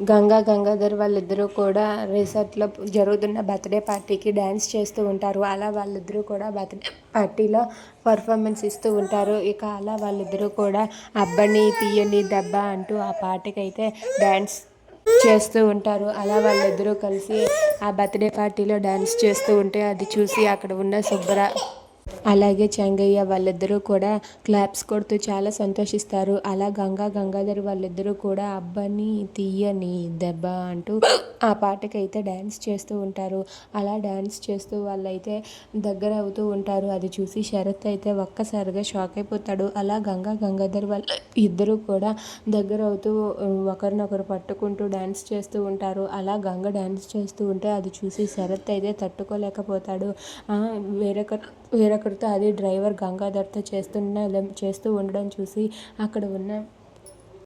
గంగా గంగాధర్ వాళ్ళిద్దరూ కూడా రిసార్ట్లో జరుగుతున్న బర్త్డే పార్టీకి డ్యాన్స్ చేస్తూ ఉంటారు. అలా వాళ్ళిద్దరూ కూడా బర్త్డే పార్టీలో పర్ఫార్మెన్స్ ఇస్తూ ఉంటారు. ఇక అలా వాళ్ళిద్దరూ కూడా అబ్బని తీయని దెబ్బ అంటూ ఆ పాటకి అయితే డ్యాన్స్ చేస్తూ ఉంటారు. అలా వాళ్ళిద్దరూ కలిసి ఆ బర్త్డే పార్టీలో డ్యాన్స్ చేస్తూ ఉంటే అది చూసి అక్కడ ఉన్న సుబ్బర అలాగే చెంగయ్య వాళ్ళిద్దరూ కూడా క్లాప్స్ కొడుతూ చాలా సంతోషిస్తారు. అలా గంగా గంగాధర్ వాళ్ళిద్దరూ కూడా అబ్బని తీయని దెబ్బ అంటూ ఆ పాటకైతే డ్యాన్స్ చేస్తూ ఉంటారు. అలా డ్యాన్స్ చేస్తూ వాళ్ళైతే దగ్గర అవుతూ ఉంటారు. అది చూసి శరత్ అయితే ఒక్కసారిగా షాక్ అయిపోతాడు. అలా గంగా గంగాధర్ వాళ్ళ ఇద్దరూ కూడా దగ్గర అవుతూ ఒకరినొకరు పట్టుకుంటూ డ్యాన్స్ చేస్తూ ఉంటారు. అలా గంగ డ్యాన్స్ చేస్తూ ఉంటే అది చూసి శరత్ అయితే తట్టుకోలేకపోతాడు. వేరొకరు వేరొకరితో అదే డ్రైవర్ గంగాధర్తో చేస్తున్న చేస్తూ ఉండడం చూసి అక్కడ ఉన్న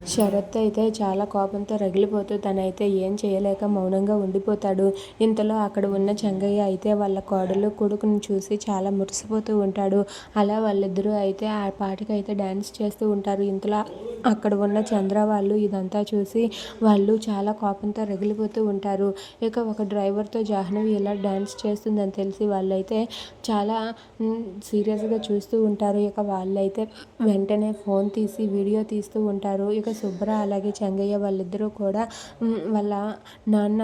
శరత్ అయితే చాలా కోపంతో రగిలిపోతూ తనైతే ఏం చేయలేక మౌనంగా ఉండిపోతాడు. ఇంతలో అక్కడ ఉన్న చెంగయ్య అయితే వాళ్ళ కోడలు కొడుకుని చూసి చాలా మురిసిపోతూ ఉంటాడు. అలా వాళ్ళిద్దరూ అయితే ఆ పాటకి అయితే డ్యాన్స్ చేస్తూ ఉంటారు. ఇంతలో అక్కడ ఉన్న చంద్ర వాళ్ళు ఇదంతా చూసి వాళ్ళు చాలా కోపంతో రగిలిపోతూ ఉంటారు. ఇక ఒక డ్రైవర్తో జాహ్నవి ఎలా డ్యాన్స్ చేస్తుందని తెలిసి వాళ్ళైతే చాలా సీరియస్గా చూస్తూ ఉంటారు. ఇక వాళ్ళైతే వెంటనే ఫోన్ తీసి వీడియో తీస్తూ ఉంటారు. ఇక శుభ్ర అలాగే చెంగయ్య వాళ్ళిద్దరూ కూడా వాళ్ళ నాన్న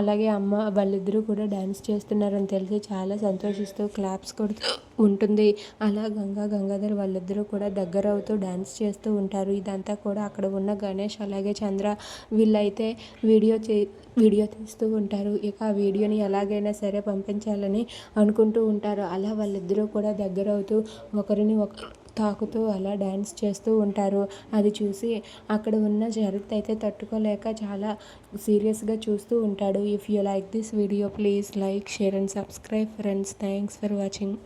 అలాగే అమ్మ వాళ్ళిద్దరూ కూడా డ్యాన్స్ చేస్తున్నారని తెలిసి చాలా సంతోషిస్తూ క్లాప్స్ కొడుతూ ఉంటుంది. అలా గంగా గంగాధర్ వాళ్ళిద్దరూ కూడా దగ్గర అవుతూ డ్యాన్స్ చేస్తూ ఉంటారు. ఇదంతా కూడా అక్కడ ఉన్న గణేష్ అలాగే చంద్ర వీళ్ళైతే వీడియో చే వీడియో తీస్తూ ఉంటారు. ఇక ఆ వీడియోని ఎలాగైనా సరే పంపించాలని అనుకుంటూ ఉంటారు. అలా వాళ్ళిద్దరూ కూడా దగ్గర అవుతూ ఒకరిని ఒక తాకుతూ అలా డ్యాన్స్ చేస్తూ ఉంటారు. అది చూసి అక్కడ ఉన్న శరత్ అయితే తట్టుకోలేక చాలా సీరియస్గా చూస్తూ ఉంటాడు. If you like this video please like share and subscribe friends thanks for watching